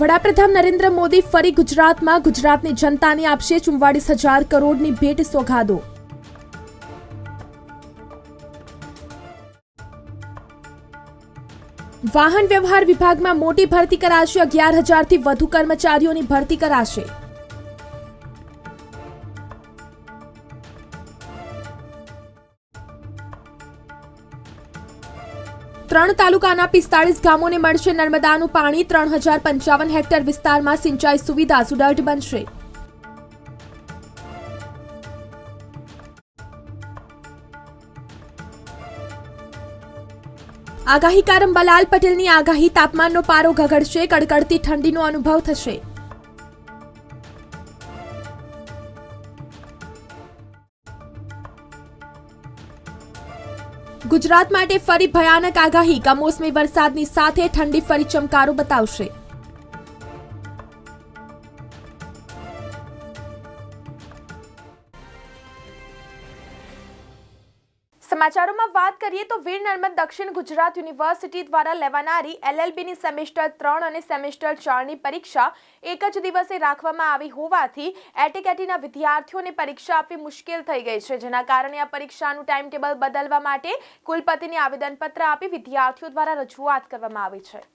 વડાપ્રધાન નરેન્દ્ર મોદી ફરી ગુજરાતમાં ગુજરાતની જનતાને આપશે ચુમ્વાળીસ હજાર કરોડની ભેટ સોગાદો. વાહન વ્યવહાર વિભાગમાં મોટી ભરતી કરાશે અગિયાર હજારથી વધુ કર્મચારીઓની ભરતી કરાશે. ત્રણ તાલુકાના પિસ્તાળીસ ગામોને મળશે નર્મદાનું પાણી. ત્રણ હજાર પંચાવન હેક્ટર વિસ્તારમાં સિંચાઈ સુવિધા સુદૃઢ બનશે. આગાહીકાર અંબાલાલ પટેલની આગાહી, તાપમાનનો પારો ગગડશે, કડકડતી ઠંડીનો અનુભવ થશે. ગુજરાત માટે ફરી ભયાનક આગાહી. કમોસમી વરસાદની સાથે ઠંડી ફરી ચમકારો બતાવશે. સમાચારોમાં વાત કરીએ તો વીર નર્મદ દક્ષિણ ગુજરાત યુનિવર્સિટી દ્વારા લેવાનારી એલએલબીની સેમેસ્ટર ત્રણ અને સેમેસ્ટર ચારની પરીક્ષા એક જ દિવસે રાખવામાં આવી હોવાથી એટીકેટીના વિદ્યાર્થીઓને પરીક્ષા આપવી મુશ્કેલ થઈ ગઈ છે, જેના કારણે આ પરીક્ષાનું ટાઈમ ટેબલ બદલવા માટે કુલપતિને આવેદનપત્ર આપી વિદ્યાર્થીઓ દ્વારા રજૂઆત કરવામાં આવી છે.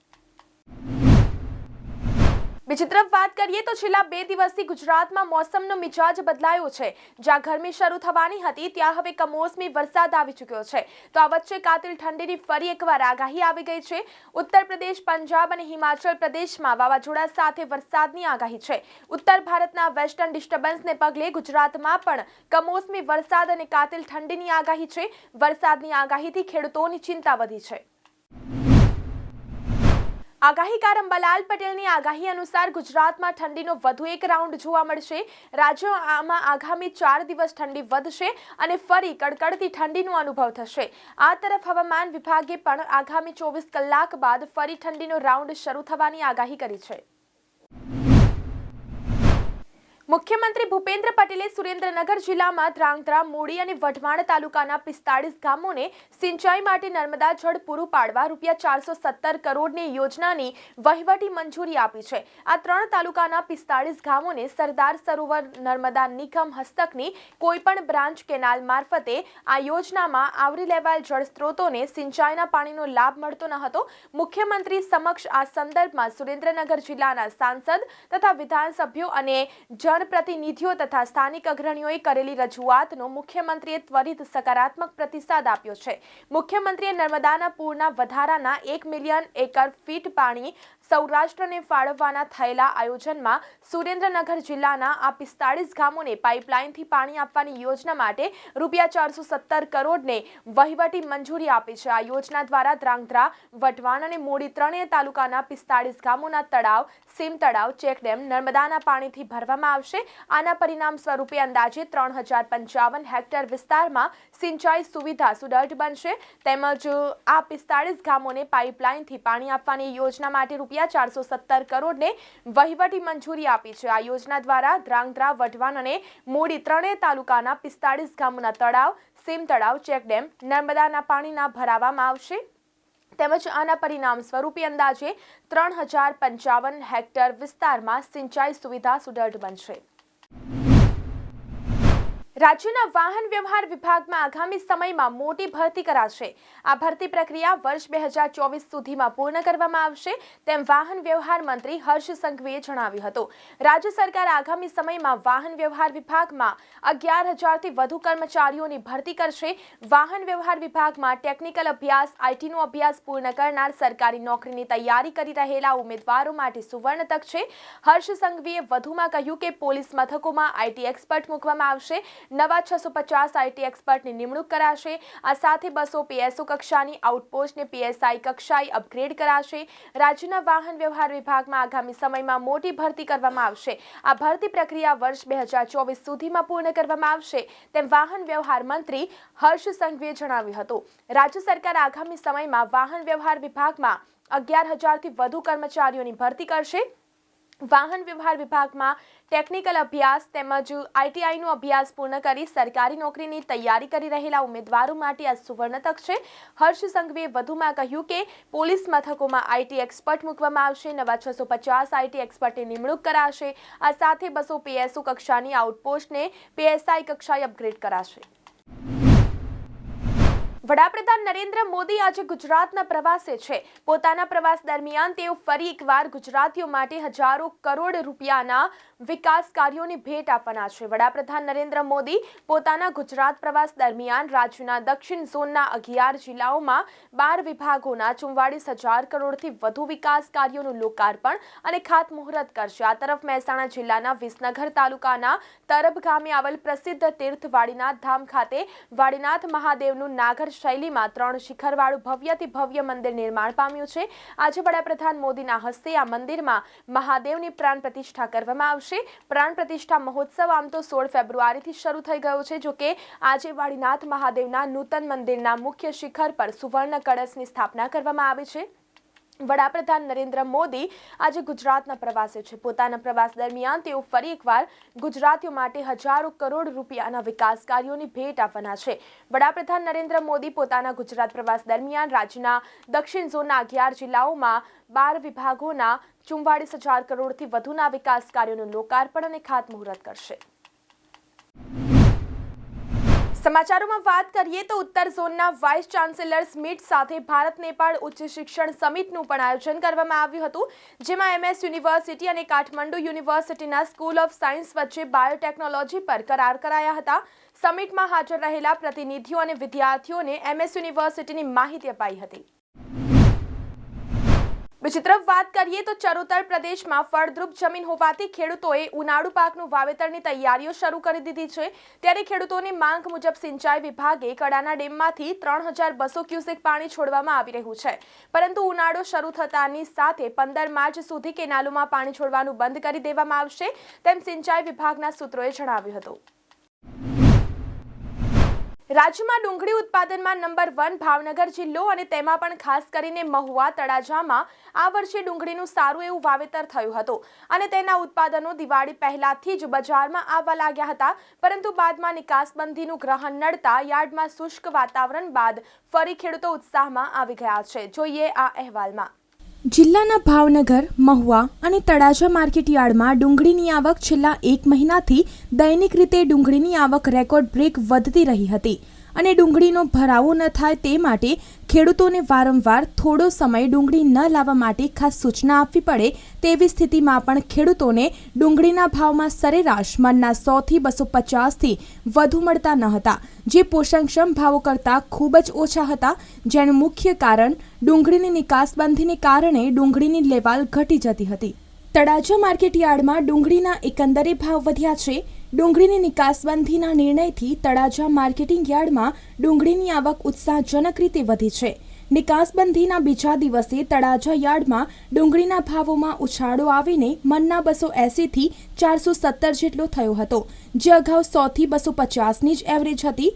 બીજી તરફ વાત કરીએ તો છેલ્લા બે દિવસથી ગુજરાતમાં મોસમનો મિજાજ બદલાયો છે. જ્યાં ગરમી શરૂ થવાની હતી, ત્યાં હવે કમોસમી વરસાદ આવી ચૂક્યો છે. તો આ વચ્ચે કાતિલ ઠંડીની ફરી એકવાર આગાહી આવી ગઈ છે. ઉત્તર પ્રદેશ, પંજાબ અને હિમાચલ પ્રદેશમાં વાવાઝોડા સાથે વરસાદની આગાહી છે. ઉત્તર ભારતના વેસ્ટર્ન ડિસ્ટર્બન્સને પગલે ગુજરાતમાં પણ કમોસમી વરસાદ અને કાતિલ ઠંડીની આગાહી છે. વરસાદની આગાહીથી ખેડૂતોની ચિંતા વધી છે. આગાહીકાર અંબાલાલ પટેલની આગાહી અનુસાર ગુજરાતમાં ઠંડીનો વધુ એક રાઉન્ડ જોવા મળશે. રાજ્યોમાં આગામી ચાર દિવસ ઠંડી વધશે અને ફરી કડકડતી ઠંડીનો અનુભવ થશે. આ તરફ હવામાન વિભાગે પણ આગામી ચોવીસ કલાક બાદ ફરી ઠંડીનો રાઉન્ડ શરૂ થવાની આગાહી કરી છે. મુખ્યમંત્રી ભૂપેન્દ્ર પટેલે સુરેન્દ્રનગર જિલ્લામાં ધ્રાંગધ્રા, મૂડી અને વઢવાણ તાલુકાના પિસ્તાળીસ ગામોને સિંચાઈ માટે નર્મદા જળ પૂરું પાડવા રૂપિયા ચારસો સત્તર કરોડની યોજનાની વહીવટી મંજૂરી આપી છે. આ ત્રણ તાલુકાના પિસ્તાળીસ ગામોને સરદાર સરોવર નર્મદા નિગમ હસ્તકની કોઈપણ બ્રાન્ચ કેનાલ મારફતે આ યોજનામાં આવરી લેવાયેલ જળ સ્ત્રોતોને સિંચાઈના પાણીનો લાભ મળતો ન હતો. મુખ્યમંત્રી સમક્ષ આ સંદર્ભમાં સુરેન્દ્રનગર જિલ્લાના સાંસદ તથા વિધાનસભ્યો અને જનપ્રતિનિધિઓ તથા સ્થાનિક અગ્રણીઓએ કરેલી રજૂઆતનો મુખ્યમંત્રીએ ત્વરિત સકારાત્મક પ્રતિસાદ આપ્યો છે. મુખ્યમંત્રીએ નર્મદાના પૂરના વધારાના એક મિલિયન એકર ફીટ પાણી સૌરાષ્ટ્રને ફાળવવાના થયેલા આયોજનમાં સુરેન્દ્રનગર જિલ્લાના આ પિસ્તાળીસ ગામોને પાઇપલાઇનથી પાણી આપવાની યોજના માટે રૂપિયા ચારસો સત્તર કરોડને વહીવટી મંજૂરી આપી છે. આ યોજના દ્વારા ધ્રાંગધ્રા વટવાણ અને મોડી ત્રણેય તાલુકાના પિસ્તાળીસ ગામોના તળાવ, સીમ તળાવ, ચેકડેમ, નર્મદાના પાણીથી ભરવામાં આવશે. આના પરિણામ સ્વરૂપે અંદાજે ત્રણ હજાર પંચાવન હેક્ટર વિસ્તારમાં સિંચાઈ સુવિધા સુદૃઢ બનશે. તેમજ આ પિસ્તાળીસ ગામોને પાઇપલાઇનથી પાણી આપવાની યોજના માટે રૂપિયા ચારસો સત્તર કરોડને વહીવટી મંજૂરી આપી છે. આ યોજના દ્વારા ધ્રાંગધ્રા, વઢવાણ અને મૂડી ત્રણેય તાલુકાના પિસ્તાળીસ ગામોના તળાવ, સીમ તળાવ, ચેકડેમ, નર્મદાના પાણીના ભરાવામાં આવશે. તેમજ આના પરિણામ સ્વરૂપે અંદાજે ત્રણ હજાર પંચાવન હેક્ટર વિસ્તારમાં સિંચાઈ સુવિધા સુદૃઢ બનશે. રાજ્યના વાહન વ્યવહાર વિભાગમાં આગામી સમયમાં મોટી ભરતી કરાશે. આ ભરતી પ્રક્રિયા વર્ષ બે હજાર ચોવીસ સુધીમાં પૂર્ણ કરવામાં આવશે, તેમ વાહન વ્યવહાર મંત્રી હર્ષ સંઘવીએ જણાવ્યું હતું. રાજ્ય સરકાર આગામી સમયમાં વાહન વ્યવહાર વિભાગમાં અગિયાર હજારથી વધુ કર્મચારીઓની ભરતી કરશે. વાહન વ્યવહાર વિભાગમાં ટેકનિકલ અભ્યાસ આઈટીનો અભ્યાસ પૂર્ણ કરનાર સરકારી નોકરીની તૈયારી કરી રહેલા ઉમેદવારો માટે સુવર્ણ તક છે. હર્ષ સંઘવીએ વધુમાં કહ્યું કે પોલીસ મથકોમાં આઈટી એક્સપર્ટ મૂકવામાં આવશે. નવા છસો પચાસ આઈટી એક્સપર્ટની નિમણૂક કરાશે. આ સાથે બસો પીએસઓ કક્ષાની આઉટપોસ્ટને પીએસઆઈ કક્ષાએ અપગ્રેડ કરાશે. રાજ્યના વાહન વ્યવહાર વિભાગમાં આગામી સમયમાં મોટી ભરતી કરવામાં આવશે. આ ભરતી પ્રક્રિયા વર્ષ બે હજાર ચોવીસ સુધીમાં પૂર્ણ કરવામાં આવશે, તેમ વાહન વ્યવહાર મંત્રી હર્ષ સંઘવીએ જણાવ્યું હતું. રાજ્ય સરકાર આગામી સમયમાં વાહન વ્યવહાર વિભાગમાં અગિયાર હજારથી વધુ કર્મચારીઓની ભરતી કરશે. વાહન વ્યવહાર વિભાગમાં ટેકનિકલ અભ્યાસ તેમજ આઈટીઆઈનો અભ્યાસ પૂર્ણ કરી સરકારી નોકરીની તૈયારી કરી રહેલા ઉમેદવારો માટે આ સુવર્ણ તક છે. હર્ષ સંઘવીએ વધુમાં કહ્યું કે પોલીસ મથકોમાં આઈટી એક્સપર્ટ મૂકવામાં આવશે, નવા છસો પચાસ આઈટી એક્સપર્ટની નિમણૂક કરાશે, આ સાથે બસો પીએસઓ કક્ષાની આઉટપોસ્ટને પીએસઆઈ કક્ષાએ અપગ્રેડ કરાશે. વડાપ્રધાન નરેન્દ્ર મોદી આજે ગુજરાતના પ્રવાસે છે. પોતાના પ્રવાસ દરમિયાન તેઓ ફરી એકવાર ગુજરાતીઓ માટે હજારો કરોડ રૂપિયાના વિકાસ કાર્યોની ભેટ આપવાના છે. વડાપ્રધાન નરેન્દ્ર મોદી પોતાના ગુજરાત પ્રવાસ દરમિયાન રાજ્યના દક્ષિણ ઝોનના અગિયાર જિલ્લાઓમાં બાર વિભાગોના ચુમ્વાળીસ હજાર કરોડથી વધુ વિકાસ કાર્યોનું લોકાર્પણ અને ખાતમુહૂર્ત કરશે. આ તરફ મહેસાણા જિલ્લાના વિસનગર તાલુકાના તરબ ગામે આવેલ પ્રસિદ્ધ તીર્થ વાડીનાથ ધામ ખાતે વાડીનાથ મહાદેવનું નાગર શૈલીમાં ત્રણ શિખરવાળું ભવ્યથી ભવ્ય મંદિર નિર્માણ પામ્યું છે. આજે વડાપ્રધાન મોદીના હસ્તે આ મંદિરમાં મહાદેવની પ્રાણ પ્રતિષ્ઠા કરવામાં આવશે. પ્રાણ પ્રતિષ્ઠા મહોત્સવ આમ તો સોળ ફેબ્રુઆરીથી શરૂ થઈ ગયો છે, જો કે આજે વાડીનાથ મહાદેવના નૂતન મંદિરના મુખ્ય શિખર પર સુવર્ણ કળશની સ્થાપના કરવામાં આવી છે. વડાપ્રધાન નરેન્દ્ર મોદી આજે ગુજરાતના પ્રવાસે છે. પોતાના પ્રવાસ દરમિયાન તેઓ ફરી એકવાર ગુજરાતીઓ માટે હજારો કરોડ રૂપિયાના વિકાસ કાર્યોની ભેટ આપવાના છે. વડાપ્રધાન નરેન્દ્ર મોદી પોતાના ગુજરાત પ્રવાસ દરમિયાન રાજ્યના દક્ષિણ ઝોનના અગિયાર જિલ્લાઓમાં બાર વિભાગોના ચુમ્વાળીસ હજાર કરોડથી વધુના વિકાસ કાર્યોનું લોકાર્પણ અને ખાતમુહૂર્ત કરશે. સમાચારોમાં વાત કરીએ તો ઉત્તર ઝોનના વાઇસ ચાન્સેલર્સ સ્મિટ સાથે ભારત નેપાળ ઉચ્ચ શિક્ષણ સમિટનું પણ આયોજન કરવામાં આવ્યું હતું, જેમાં એમએસ યુનિવર્સિટી અને કાઠમંડુ યુનિવર્સિટીના સ્કૂલ ઓફ સાયન્સ વચ્ચે બાયોટેકનોલોજી પર કરાર કરાયા હતા. સમિટમાં હાજર રહેલા પ્રતિનિધિઓ અને વિદ્યાર્થીઓને એમએસ યુનિવર્સિટીની માહિતી અપાઈ હતી. તરફ વાત કરીએ તો ચરોતર પ્રદેશમાં ફળદ્રુપ જમીન હોવાથી ખેડૂતોએ ઉનાળુ પાકનું વાવેતરની તૈયારીઓ શરૂ કરી દીધી છે. ત્યારે ખેડૂતોની માંગ મુજબ સિંચાઈ વિભાગે કડાના ડેમમાંથી ત્રણ હજાર બસો ક્યુસેક પાણી છોડવામાં આવી રહ્યું છે. પરંતુ ઉનાળો શરૂ થતાની સાથે પંદર માર્ચ સુધી કેનાલોમાં પાણી છોડવાનું બંધ કરી દેવામાં આવશે, તેમ સિંચાઈ વિભાગના સૂત્રોએ જણાવ્યું હતું. રાજ્યમાં ડુંગળી ઉત્પાદનમાં નંબર વન ભાવનગર જિલ્લો અને તેમાં પણ ખાસ કરીને મહુવા, તળાજામાં આ વર્ષે ડુંગળીનું સારું એવું વાવેતર થયું હતું. અને તેના ઉત્પાદનો દિવાળી પહેલાથી જ બજારમાં આવવા લાગ્યા હતા. પરંતુ બાદમાં નિકાસબંધીનું ગ્રહણ નડતા યાર્ડમાં શુષ્ક વાતાવરણ બાદ ફરી ખેડૂતો ઉત્સાહમાં આવી ગયા છે. જોઈએ આ અહેવાલમાં. જિલ્લાના ભાવનગર, મહુવા અને તળાજા માર્કેટયાર્ડમાં ડુંગળીની આવક છેલ્લા એક મહિનાથી દૈનિક રીતે ડુંગળીની આવક રેકોર્ડ બ્રેક વધતી રહી હતી. અને ડુંગળીનો ભરાવો ન થાય તે માટે ખેડૂતોને વારંવાર થોડો સમય ડુંગળી ન લાવવા માટે ખાસ સૂચના આપવી પડે તેવી સ્થિતિમાં પણ ખેડૂતોને ડુંગળીના ભાવમાં સરેરાશ મનના સોથી બસો પચાસથી વધુ મળતા ન હતા, જે પોષણક્ષમ ભાવો કરતાં ખૂબ જ ઓછા હતા, જેનું મુખ્ય કારણ ડુંગળીની નિકાસબંધીને કારણે ડુંગળીની લેવાલ ઘટી જતી હતી. તળાજા માર્કેટયાર્ડમાં ડુંગળીના એકંદરે ભાવ વધ્યા છે. ડુંગળીની નિકાસબંધીના નિર્ણયથી તળાજા માર્કેટિંગ યાર્ડમાં ડુંગળીની આવક ઉત્સાહજનક રીતે વધી છે. નિકાસબંધીના બીજા દિવસે તળાજા યાર્ડમાં ડુંગળીના ભાવોમાં ઉછાળો આવીને મનના બસો એંસીથી ચારસો સત્તર જેટલો થયો હતો. જે અગાઉ સોથી બસો પચાસની જ એવરેજ હતી.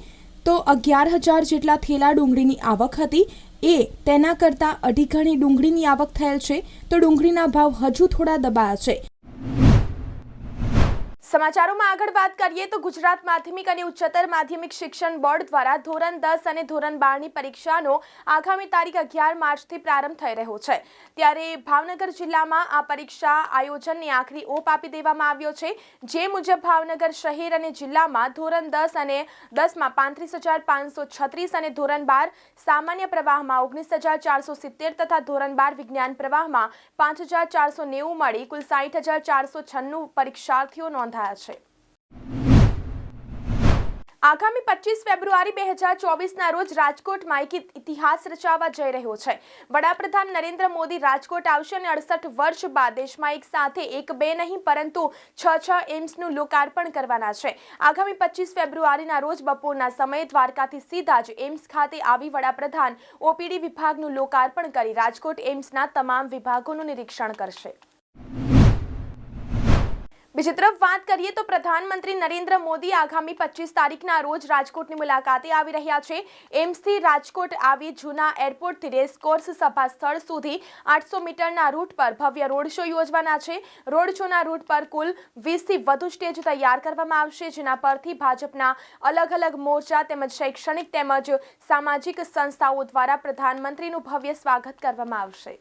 તો અગિયાર હજાર જેટલા થેલા ડુંગળીની આવક હતી. એ તેના કરતાં અઢી ગણી ડુંગળીની આવક થયેલ છે. તો ડુંગળીના ભાવ હજુ થોડા દબાયા છે. સમાચારોમાં આગળ વાત કરીએ તો ગુજરાત માધ્યમિક અને ઉચ્ચતર માધ્યમિક શિક્ષણ બોર્ડ દ્વારા ધોરણ દસ અને ધોરણ બારની પરીક્ષાનો આગામી તારીખ અગિયાર માર્ચથી પ્રારંભ થઈ રહ્યો છે. ત્યારે ભાવનગર જિલ્લામાં આ પરીક્ષા આયોજનને આખરી ઓપ આપી દેવામાં આવ્યો છે. જે મુજબ ભાવનગર શહેર અને જિલ્લામાં ધોરણ દસ અને દસમાં પાંત્રીસ હજાર પાંચસો છત્રીસ અને ધોરણ બાર સામાન્ય પ્રવાહમાં ઓગણીસ હજાર ચારસો સિત્તેર તથા ધોરણ બાર વિજ્ઞાન પ્રવાહમાં પાંચ હજાર ચારસો નેવું મળી કુલ સાઠ હજાર ચારસો છન્નું પરીક્ષાર્થીઓ નોંધાયા છે. આગામી પચીસ ફેબ્રુઆરી બે હજાર ચોવીસના રોજ રાજકોટમાં એક ઇતિહાસ રચાવા જઈ રહ્યો છે. વડાપ્રધાન નરેન્દ્ર મોદી રાજકોટ આવશે અને અડસઠ વર્ષ બાદ દેશમાં એક સાથે એક બે નહીં, પરંતુ છ છ એમ્સનું લોકાર્પણ કરવાના છે. આગામી પચીસ ફેબ્રુઆરીના રોજ બપોરના સમયે દ્વારકાથી સીધા જ એમ્સ ખાતે આવી વડાપ્રધાન ઓપીડી વિભાગનું લોકાર્પણ કરી રાજકોટ એમ્સના તમામ વિભાગોનું નિરીક્ષણ કરશે. બીજી તરફ વાત કરીએ તો પ્રધાનમંત્રી નરેન્દ્ર મોદી આગામી પચીસ તારીખના રોજ રાજકોટની મુલાકાતે આવી રહ્યા છે. એમ્સથી રાજકોટ આવી જૂના એરપોર્ટથી રેસકોર્સ સભા સ્થળ સુધી આઠસો મીટરના રૂટ પર ભવ્ય રોડ શો યોજવાના છે. રોડ શોના રૂટ પર કુલ વીસથી વધુ સ્ટેજ તૈયાર કરવામાં આવશે, જેના પરથી ભાજપના અલગ અલગ મોરચા તેમજ શૈક્ષણિક તેમજ સામાજિક સંસ્થાઓ દ્વારા પ્રધાનમંત્રીનું ભવ્ય સ્વાગત કરવામાં આવશે.